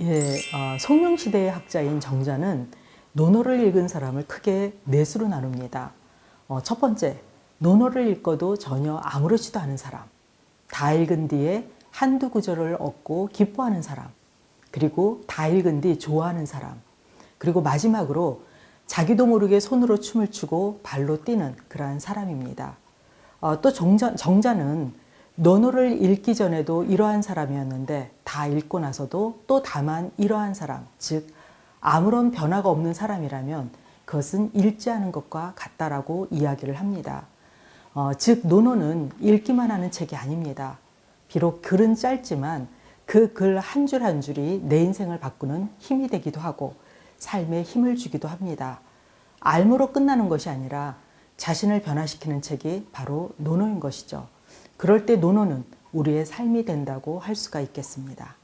예, 어, 송명시대의 학자인 정자는 논어를 읽은 사람을 크게 네 수로 나눕니다. 어, 첫 번째, 논어를 읽고도 전혀 아무렇지도 않은 사람. 다 읽은 뒤에 한두 구절을 얻고 기뻐하는 사람. 그리고 다 읽은 뒤 좋아하는 사람. 그리고 마지막으로 자기도 모르게 손으로 춤을 추고 발로 뛰는 그러한 사람입니다. 어, 또 정자, 정자는 논어를 읽기 전에도 이러한 사람이었는데 다 읽고 나서도 또 다만 이러한 사람, 즉 아무런 변화가 없는 사람이라면 그것은 읽지 않은 것과 같다라고 이야기를 합니다. 어, 즉 논어는 읽기만 하는 책이 아닙니다. 비록 글은 짧지만 그 글 한 줄 한 줄이 내 인생을 바꾸는 힘이 되기도 하고 삶에 힘을 주기도 합니다. 알므로 끝나는 것이 아니라 자신을 변화시키는 책이 바로 논어인 것이죠. 그럴 때 논어는 우리의 삶이 된다고 할 수가 있겠습니다.